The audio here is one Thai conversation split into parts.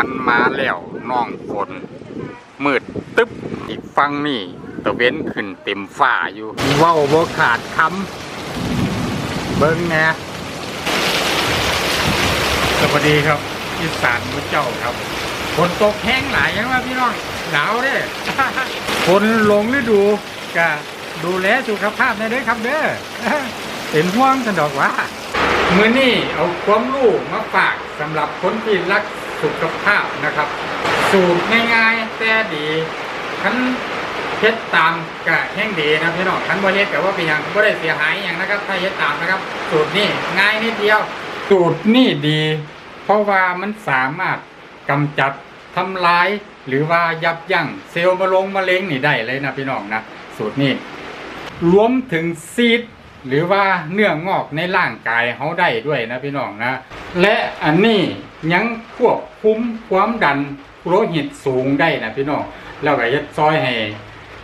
มันมาแล้วน้องฝนมืดตึ๊บอีกฟังนี่ตะเว้นขึ้นเต็มฝ้าอยู่เว้าบ่ขาดคำเบิ่งแหน่สวัสดีครับอีสานมุเจ้าครับฝนตกแห้งหลายยังว่าพี่น้องหนาวเด้ฝนลงฤดูก็ดูแลสุขภาพในเด้อครับเด้อเป็นห่วงกันดอกว่ามื้อนี้เอาความรู้มาฝากสำหรับคนที่รัก สุขภาพนะครับ สูตรง่ายๆแต่ดีคันเฮ็ดตามก็แห้งดีนะพี่น้องคันบ่เฮ็ดก็ว่าเป็นหยังบ่ได้เสียหายหยังนะครับ ถ้าเฮ็ดตามนะครับ สูตรนี้ง่ายนิดเดียว สูตรนี้ดี เพราะว่ามันสามารถกำจัดทำลาย หรือว่ายับยั้งเซลล์มะลงมะเร็งนี่ได้เลยนะพี่น้องนะสูตรนี้รวมถึงซีด หรือว่าเนื้องอกในร่างกายเขาได้ด้วยนะพี่น้องนะ และอันนี้ยังควบคุมความดันโลหิตสูงได้นะพี่น้องแล้วก็ยัดซอยให้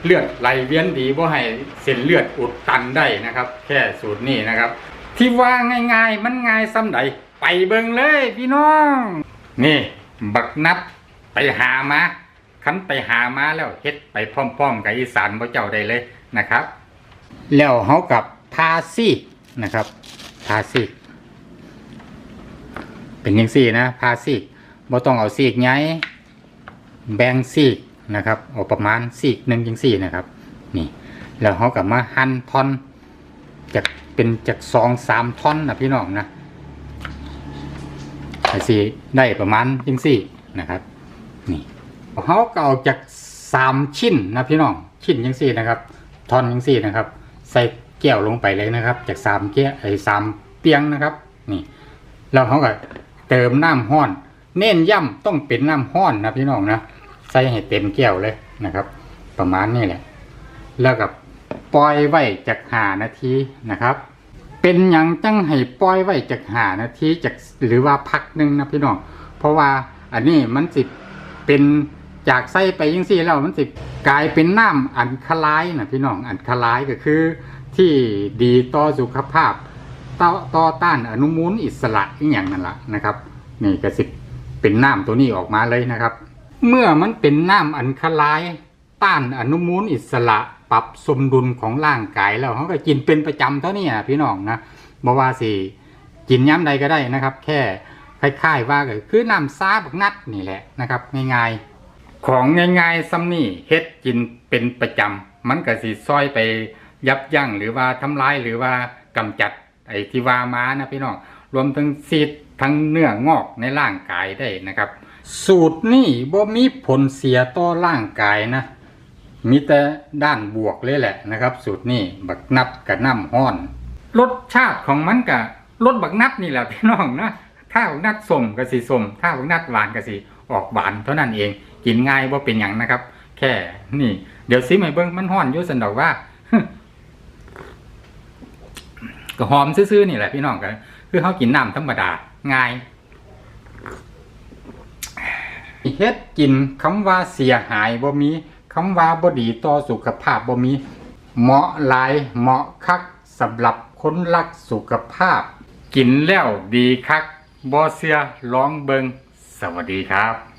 เลือดไหลเวียนดีบ่ให้เส้นเลือดอุดตันได้นะครับ แค่สูตรนี้นะครับ ที่ว่าง่ายๆมันง่ายซ้ำใดไปเบิ่งเลยพี่น้อง นี่ บักนับไปหามาคันไปหามาแล้วเฮ็ดไปพร้อมๆกับอีสานพระเจ้าได้เลยนะครับ แล้วเขากับ พาซีกนะครับพาซีกเป็นยังซี่นะพาซีกบ่ต้องเอาซีกใหญ่แบ่งซีกนะครับเอาประมาณซีกหนึ่งยังซี่นะครับ นี่แล้วเขากับมาหั่นท่อนจากเป็นจากสองสามท่อนนะพี่น้องนะไอ้สีได้ประมาณยังซี่นะครับ นี่เขาก็เอาจากสามชิ้นนะพี่น้องชิ้นยังซี่นะครับท่อนยังซี่นะครับ ใส่ ก้วลงไปเลยนะครับ จากสามแก้วไอ้สามเปียงนะครับ นี่แล้วเขาก็เติมน้ำห้อน เน้นย่ำต้องเป็นน้ำห้อนนะพี่น้องนะใส่ให้เต็มแก้วเลยนะครับ ประมาณนี้แหละ แล้วกับปล่อยไว้จากหานาทีนะครับ เป็นอย่างจังให้ปล่อยไว้จากหานาทีจากหรือว่าพักหนึ่งนะพี่น้องเพราะว่าอันนี้มันสิเป็นจากไส้ไปยังสี่แล้วมันสิกลายเป็นน้ำอันคลายนะพี่น้องอันคลายก็คือ ที่ดีต่อสุขภาพต่อต่อต้านอนุมูลอิสระอีกอย่างนั่นแหละนะครับ นี่ก็สิเป็นน้ำตัวนี้ออกมาเลยนะครับ เมื่อมันเป็นน้ำอันคลาย ต้านอนุมูลอิสระปรับสมดุลของร่างกายแล้วเขาก็กินเป็นประจำเท่านี้นะพี่น้องนะบ่ว่าสิกินย้ำใดก็ได้นะครับ แค่คล้ายๆว่าก็คือน้ำซาบักนัดนี่แหละนะครับ ง่ายๆ ของง่ายๆซ้ำนี่เฮ็ดกินเป็นประจำมันก็สิซอยไป ยับยั้งหรือว่าทำลายหรือว่ากำจัดไอ้ที่ว่ามานะพี่น้องรวมถึงซีดทั้งเนื้องอกในร่างกายได้นะครับ สูตรนี่บ่มีผลเสียต่อร่างกายนะ มีแต่ด้านบวกเลยแหละนะครับ สูตรนี้บักนับกับน้ำห้อน รสชาติของมันกับรสบักนับนี่แหละพี่น้องนะถ้าบักนัดสมกับสีสมถ้าบักนัดหวานกับสีออกหวานเท่านั้นเอง กินง่ายว่าเป็นอย่างนะครับ แค่นี่ เดี๋ยวซิมาเบิ้งมันห้อนอยุ่สันดอกว่า ก็หอมซื่อๆนี่แหละพี่น้องกันคือเขากินน้ำธรรมดาง่ายเฮ็ดกินคำว่าเสียหายบ่มีคำว่าบ่ดีต่อสุขภาพบ่มี เหมาะหลายเหมาะคักสำหรับคนรักสุขภาพ กินแล้วดีคักบ่เสียลองเบิงสวัสดีครับ